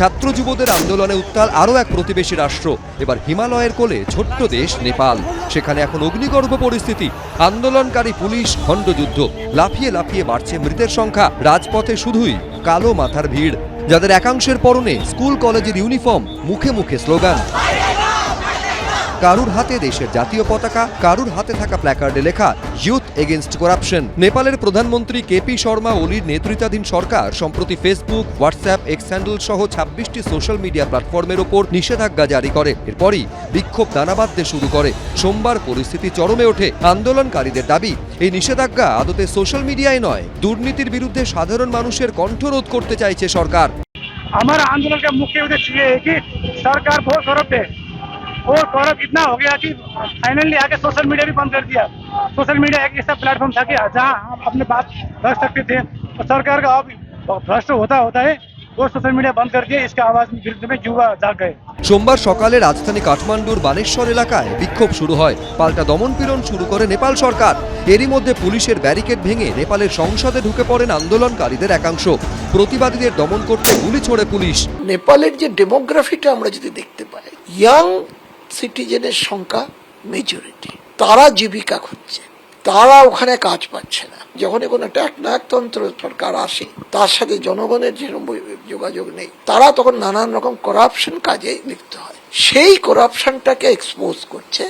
ছাত্র যুবদের আন্দোলনে উত্তাল আরও এক প্রতিবেশী রাষ্ট্র, এবার হিমালয়ের কোলে ছোট্ট দেশ নেপাল। সেখানে এখন অগ্নিগর্ভ পরিস্থিতি, আন্দোলনকারী পুলিশ খণ্ডযুদ্ধ লাফিয়ে লাফিয়ে বাড়ছে মৃতের সংখ্যা, রাজপথে শুধুই কালো মাথার ভিড়। যাদের একাংশের পরনে স্কুল কলেজের ইউনিফর্ম, মুখে মুখে স্লোগান। কারুর হাতে দেশের জাতীয় পতাকা কারুর হাতে থাকা প্ল্যাকার্ডে লেখা ইউথ এগেনস্ট করাপশন নেপালের প্রধানমন্ত্রী কেপি শর্মা ওলির নেতৃত্বাধীন সরকার সম্প্রতি ফেসবুক হোয়াটসঅ্যাপ এক্স হ্যান্ডেল সহ ছাব্বিশটি সোশ্যাল মিডিয়া প্ল্যাটফর্মের ওপর নিষেধাজ্ঞা জারি করে এরপরই বিক্ষোভ দানা বাঁধতে শুরু করে সোমবার পরিস্থিতি চরমে ওঠে আন্দোলনকারীদের দাবি এই নিষেধাজ্ঞা আদতে সোশ্যাল মিডিয়ায় নয় দুর্নীতির বিরুদ্ধে সাধারণ মানুষের কণ্ঠরোধ করতে চাইছে সরকার हमारा आंदोलन का मुख्य उद्देश्य ये है कि सरकार बहुत करप्ट है और करप्ट इतना हो गया कि फाइनली आके सोशल मीडिया भी बंद कर दिया सोशल मीडिया एक ऐसा प्लेटफॉर्म था कि जहाँ हम अपने बात रख सकते थे और सरकार का अब भ्रष्ट होता होता है वो सोशल मीडिया बंद कर दिया इसका आवाज विरुद्ध में युवा जाग गए সোমবার সকালে রাজধানী কাঠমান্ডুর বানেশ্বর এলাকায় বিক্ষোভ শুরু হয় পাল্টা দমনপীড়ন শুরু করে নেপাল সরকার এরই মধ্যে পুলিশের ব্যারিকেড ভেঙে নেপালের সংসদে ঢুকে পড়েন আন্দোলনকারীদের একাংশ প্রতিবাদীদের দমন করতে গুলি ছোড়ে পুলিশ নেপালের যে ডেমোগ্রাফিটা আমরা যদি দেখতে পাই ইয়াং সিটিজেনের সংখ্যা মেজরিটি তারা জীবিকা খুঁজছে। তারা ওখানে কাজ পাচ্ছে না। যখন কোনো একটা একনায়কতন্ত্র সরকার আসে, তার সাথে জনগণের যেরকম যোগাযোগ নেই, তারা তখন নানান রকম করাপশন কাজে লিপ্ত হয়। সেই করাপশনটাকে এক্সপোজ করছে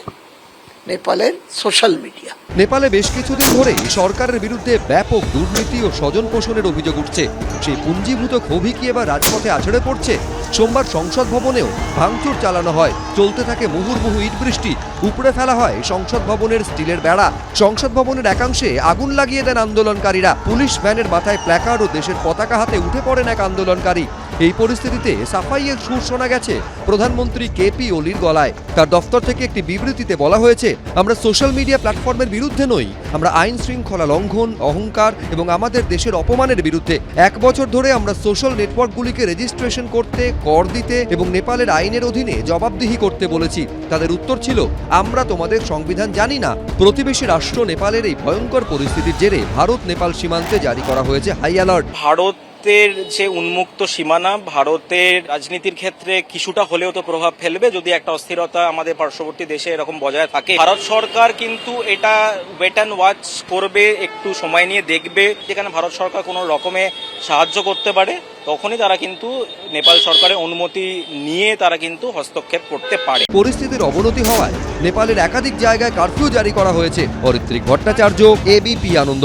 নেপালের সোশ্যাল মিডিয়া নেপালে বেশ কিছুদিন ধরেই সরকারের বিরুদ্ধে ব্যাপক দুর্নীতি ও স্বজন পোষণের অভিযোগ উঠছে। সেই পুঞ্জীভূত ক্ষোভই কি এবার রাজপথে আছড়ে পড়ছে? সোমবার সংসদ ভবনেও ভাঙচুর চালানো হয়। চলতে থাকে মুহুর্মুহু ইট বৃষ্টি। উপড়ে ফেলা হয় সংসদ ভবনের স্টিলের বেড়া। সংসদ ভবনের একাংশে আগুন লাগিয়ে দেন আন্দোলনকারীরা। পুলিশ ভ্যানের মাথায় প্ল্যাকার ও দেশের পতাকা হাতে উঠে পড়েন এক আন্দোলনকারী। এই পরিস্থিতিতে সাফাইয়ের সুর শোনা গেছে। প্রধানমন্ত্রী কেপি ওলির গলায়। তার দফতর থেকে একটি বিবৃতিতে বলা হয়েছে, আমরা সোশ্যাল মিডিয়া প্ল্যাটফর্মের বিরুদ্ধে নই। আমরা আইন শৃঙ্খলা লঙ্ঘন, অহংকার এবং আমাদের দেশের অপমানের বিরুদ্ধে। এক বছর ধরে আমরা সোশ্যাল নেটওয়ার্কগুলিকে রেজিস্ট্রেশন করতে, কর দিতে এবং নেপালের আইনের অধীনে জবাবদিহি করতে বলেছি। তাদের উত্তর ছিল, আমরা তোমাদের সংবিধান জানি না। প্রতিবেশী রাষ্ট্র নেপালের এই ভয়ঙ্কর পরিস্থিতির জেরে ভারত নেপাল সীমান্তে জারি করা হয়েছে হাই অ্যালার্ট। ভারতের যে উন্মুক্ত সীমানা, ভারতের রাজনীতির ক্ষেত্রে কিছুটা হলেও তো প্রভাব ফেলবে যদি একটা অস্থিরতা আমাদের পার্শ্ববর্তী দেশে এরকম বজায় থাকে। ভারত সরকার কিন্তু এটা ওয়েট অ্যান্ড ওয়াচ করবে, একটু সময় নিয়ে দেখবে। যেখানে ভারত সরকার কোনো রকমে সাহায্য করতে পারে, তখনই তারা কিন্তু নেপাল সরকারের অনুমতি নিয়ে তারা কিন্তু হস্তক্ষেপ করতে পারে। পরিস্থিতির অবনতি হওয়ায় নেপালের একাধিক জায়গায় কারফিউ জারি করা হয়েছে। অরিত্রিক ভট্টাচার্য এবিপি আনন্দ